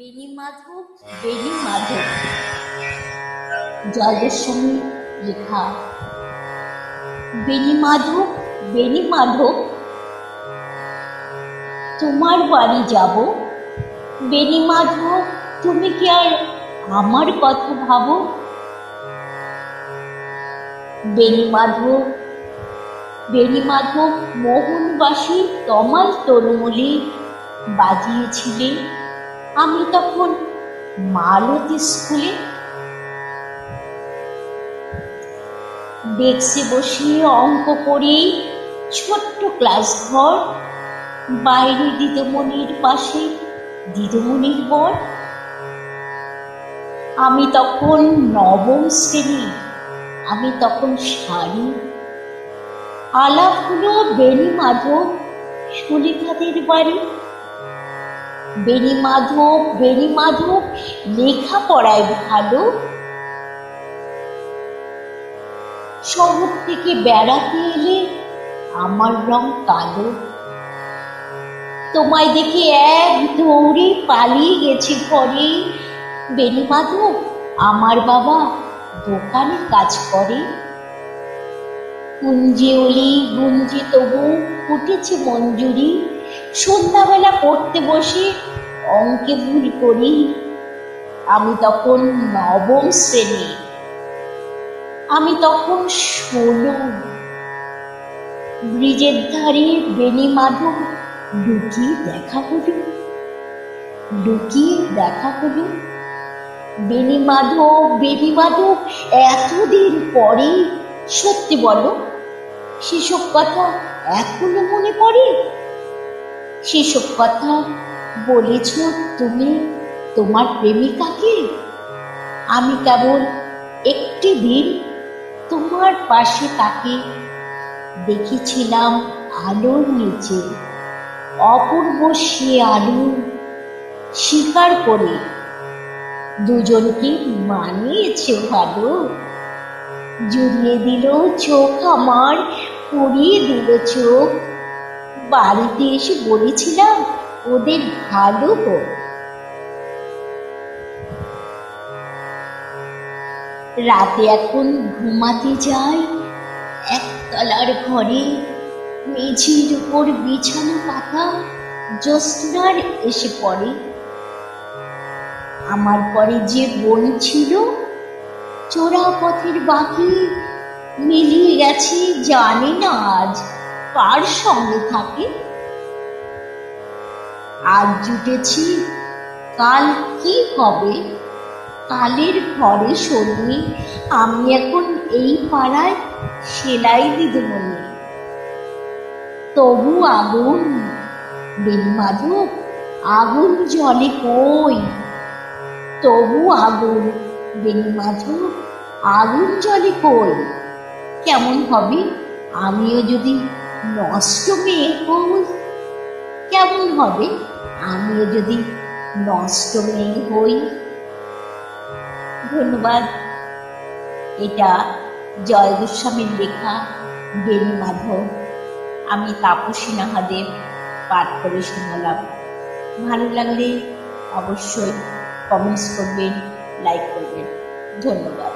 বেণী মাধব বেণী মাধব। লেখা। বেণী মাধব বেণী মাধব। তোমার বাড়ি যাব। বেণী মাধব, তুমি কি আর আমার কথা ভাবো? বেণী মাধব বেণী মাধব, মোহনবাসী, তমাল তরুমলি বাজিয়েছিলে আমি তখন মালতী স্কুলে ডেস্কে বসিয়ে অঙ্ক করেই ছোট্ট ক্লাস ঘর বাইরে দিদমণির পাশে দিদমণির বর। আমি তখন নবম শ্রেণি, আমি তখন শাড়ি আলাপ হলো বেণী মাধব, সুলেখাদের বাড়ি। বেণী মাধব বেণী মাধব লেখাপড়ায় ভালো। শহর থেকে বেড়াতে এলে আমার রং কালো। তোমায় দেখে এক দৌড়ে পালিয়ে গেছে ঘরে। বেণী মাধব, আমার বাবা দোকানে কাজ করে। কুঞ্জে অলি গুঞ্জে তবু ফুটেছে মঞ্জুরি। সন্ধ্যাবেলা পড়তে বসে, অঙ্কে ভুল করি। আমি তখন নবম শ্রেণি। আমি তখন ষোলো। ব্রিজের ধারে বেণী মাধব লুকিয়ে দেখা হলো। লুকিয়ে দেখা হলো। বেণী মাধব বেণী মাধব, এতদিন পরে, সত্যি বলো, সেসব কথা এখনও মনে পড়ে? সেসব কথা বলেছ তুমি তোমার প্রেমিকাকে? আমি কেবল একটি দিন তোমার পাশে তাকে দেখেছিলাম আলোর নিচে। অপূর্ব সে আলো স্বীকার করে। দুজনকে মানিয়েছে ভালো। জুড়িয়ে দিল চোখ আমার, পুড়িয়ে দিল চোখ। বাড়িতে এসে বলেছিলাম, ওদের ভালো হোক। রাতে এখন ঘুমাতে যাই, একতলার ঘরে মেঝের উপর বিছানা পাতা জ্যোৎস্নার এসে পড়ে। আমার পরে যে বোন ছিল চোরা পথের বাকি মিলিয়ে গেছে জানি না আজ। কার সঙ্গে থাকে। আজ জুটেছি, কাল কি হবে? কালের ঘরে সরিয়ে আমি এখন এই পাড়ায় সেলাই দিদিমণি তবু আগুন বেণীমাধব আগুন জলে কই? তবু আগুন বেণীমাধব আগুন জলে কই? কেমন হবে? আমিও যদি নষ্ট মেয়ে হই কেমন হবে? আমিও যদি নষ্ট মেয়ে হই। ধন্যবাদ। এটা জয় গোস্বামীর লেখা, বেণী মাধব। আমি তাপসী নাহাদেব পাঠ করে শোনালাম। ভালো লাগলে অবশ্যই কমেন্টস করবেন লাইক করবেন। ধন্যবাদ।